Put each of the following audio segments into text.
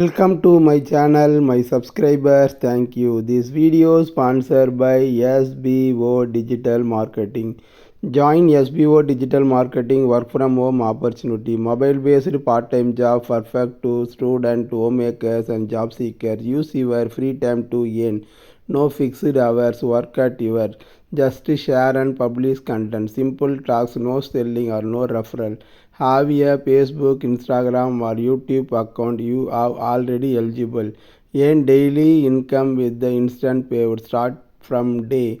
Welcome to my channel, my subscribers. Thank you. This video sponsored by SBO Digital Marketing. Join SBO Digital Marketing work from home opportunity. Mobile based part time job perfect to student, homemakers, and job seekers. Use your free time to earn. No fixed hours. Work at your. Just share and publish content. Simple talks. No selling or no referral. Have a Facebook, Instagram, or YouTube account. You are already eligible. Earn daily income with the instant payout. Start from day.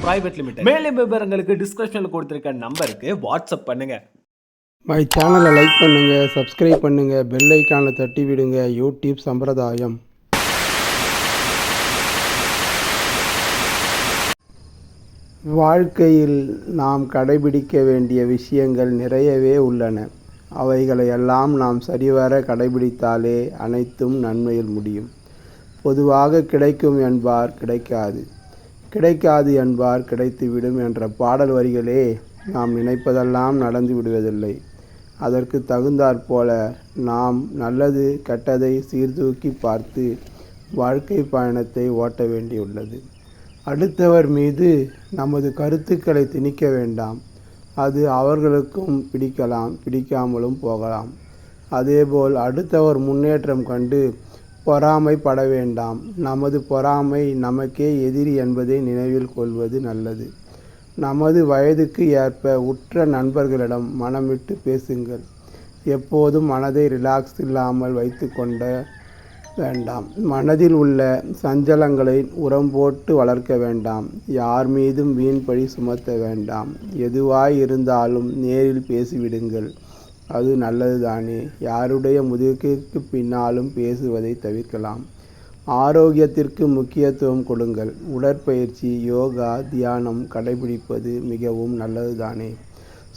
private limited மேலும் விவரங்களுக்கு டிஸ்கிரிப்ஷன்ல கொடுத்திருக்க நம்பருக்கு WhatsApp பண்ணுங்க. My சேனலை like பண்ணுங்க subscribe பண்ணுங்க bell ஐக்கானை தட்டி விடுங்க. யூடியூப் சம்பிரதாயம். வாழ்க்கையில் நாம் கடைபிடிக்க வேண்டிய விஷயங்கள் நிறையவே உள்ளன. அவைகளை எல்லாம் நாம் சரிவர கடைபிடித்தாலே அனைத்தும் நன்மையில் முடியும். பொதுவாக கிடைக்கும் என்பார் கிடைக்காது. கிடைக்காது என்பார் கிடைத்துவிடும் என்ற பாடல் வரிகளே நாம் நினைப்பதெல்லாம் நடந்து விடுவதில்லை. அதற்கு தகுந்தாற்போல நாம் நல்லது கெட்டதை சீர்தூக்கி பார்த்து வாழ்க்கை பயணத்தை ஓட்ட வேண்டியுள்ளது. அடுத்தவர் மீது நமது கருத்துக்களை திணிக்க வேண்டாம். அது அவர்களுக்கும் பிடிக்கலாம் பிடிக்காமலும் போகலாம். அதேபோல் அடுத்தவர் முன்னேற்றம் கண்டு பொறாமைப்பட வேண்டாம் நமது பொறாமை நமக்கே எதிரி என்பதை நினைவில் கொள்வது நல்லது. நமது வயதுக்கு ஏற்ப உற்ற நண்பர்களிடம் மனமிட்டு பேசுங்கள். எப்போதும் மனதை ரிலாக்ஸ் இல்லாமல் வைத்து கொண்ட வேண்டாம். மனதில் உள்ள சஞ்சலங்களை உரம் போட்டு வளர்க்க வேண்டாம். யார் மீதும் வீண் பழி சுமத்த வேண்டாம். எதுவாய் இருந்தாலும் நேரில் பேசிவிடுங்கள். அது நல்லதுதானே. யாருடைய முதுகிற்கு பின்னாலும் பேசுவதை தவிர்க்கலாம். ஆரோக்கியத்திற்கு முக்கியத்துவம் கொடுங்கள். உடற்பயிற்சி யோகா தியானம் கடைபிடிப்பது மிகவும் நல்லதுதானே.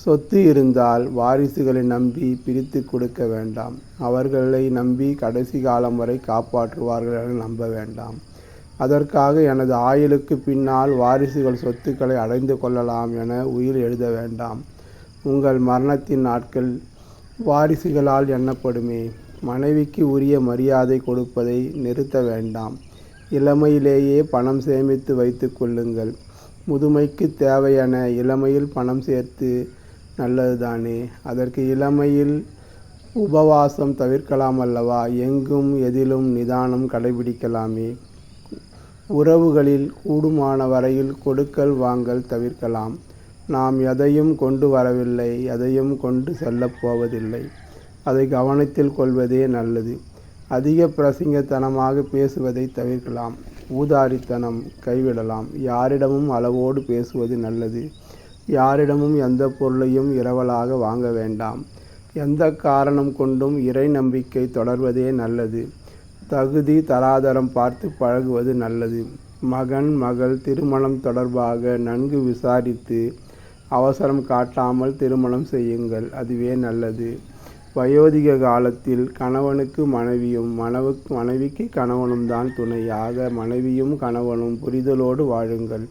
சொத்து இருந்தால் வாரிசுகளை நம்பி பிரித்து கொடுக்க வேண்டாம். அவர்களை நம்பி கடைசி காலம் வரை காப்பாற்றுவார்கள் என நம்ப வேண்டாம். அதற்காக எனது ஆயுளுக்கு பின்னால் வாரிசுகள் சொத்துக்களை அடைந்து கொள்ளலாம் என உயிர் எழுத வேண்டாம். உங்கள் மரணத்தின் நாட்கள் வாரிசுகளால் எண்ணப்படுமே. மனைவிக்கு உரிய மரியாதை கொடுப்பதை நிறுத்த வேண்டாம். இளமையிலேயே பணம் சேமித்து வைத்து கொள்ளுங்கள். முதுமைக்கு தேவையான இளமையில் பணம் சேர்த்து நல்லதுதானே. அதற்கு இளமையில் உபவாசம் தவிர்க்கலாம் அல்லவா? எங்கும் எதிலும் நிதானம் கடைபிடிக்கலாமே. உறவுகளில் கூடுமான வரையில் கொடுக்கல் வாங்கல் தவிர்க்கலாம். நாம் எதையும் கொண்டு வரவில்லை எதையும் கொண்டு செல்லப் போவதில்லை. அதை கவனத்தில் கொள்வதே நல்லது. அதிக பிரசங்கத்தனமாக பேசுவதை தவிர்க்கலாம். ஊதாரித்தனம் கைவிடலாம். யாரிடமும் அளவோடு பேசுவது நல்லது. யாரிடமும் எந்த பொருளையும் இரவலாக வாங்க வேண்டாம். எந்த காரணம் கொண்டும் இறை நம்பிக்கை தொடர்வதே நல்லது. தகுதி தராதரம் பார்த்து பழகுவது நல்லது. மகன் மகள் திருமணம் தொடர்பாக நன்கு விசாரித்து அவசரம் காட்டாமல் திருமணம் செய்யுங்கள். அதுவே நல்லது. வயோதிக காலத்தில் கணவனுக்கு மனைவியும் மனவுக்கு மனைவிக்கு கணவனும் தான் துணையாக மனைவியும் கணவனும் புரிதலோடு வாழுங்கள்.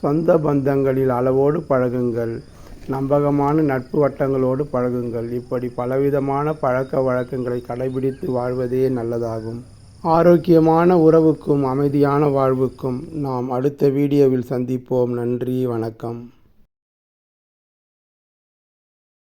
சொந்த பந்தங்களில் அளவோடு பழகுங்கள். நம்பகமான நட்பு வட்டங்களோடு பழகுங்கள். இப்படி பலவிதமான பழக்க வழக்கங்களை கடைபிடித்து வாழ்வதே நல்லதாகும். ஆரோக்கியமான உறவுக்கும் அமைதியான வாழ்வுக்கும் நாம் அடுத்த வீடியோவில் சந்திப்போம். நன்றி வணக்கம்.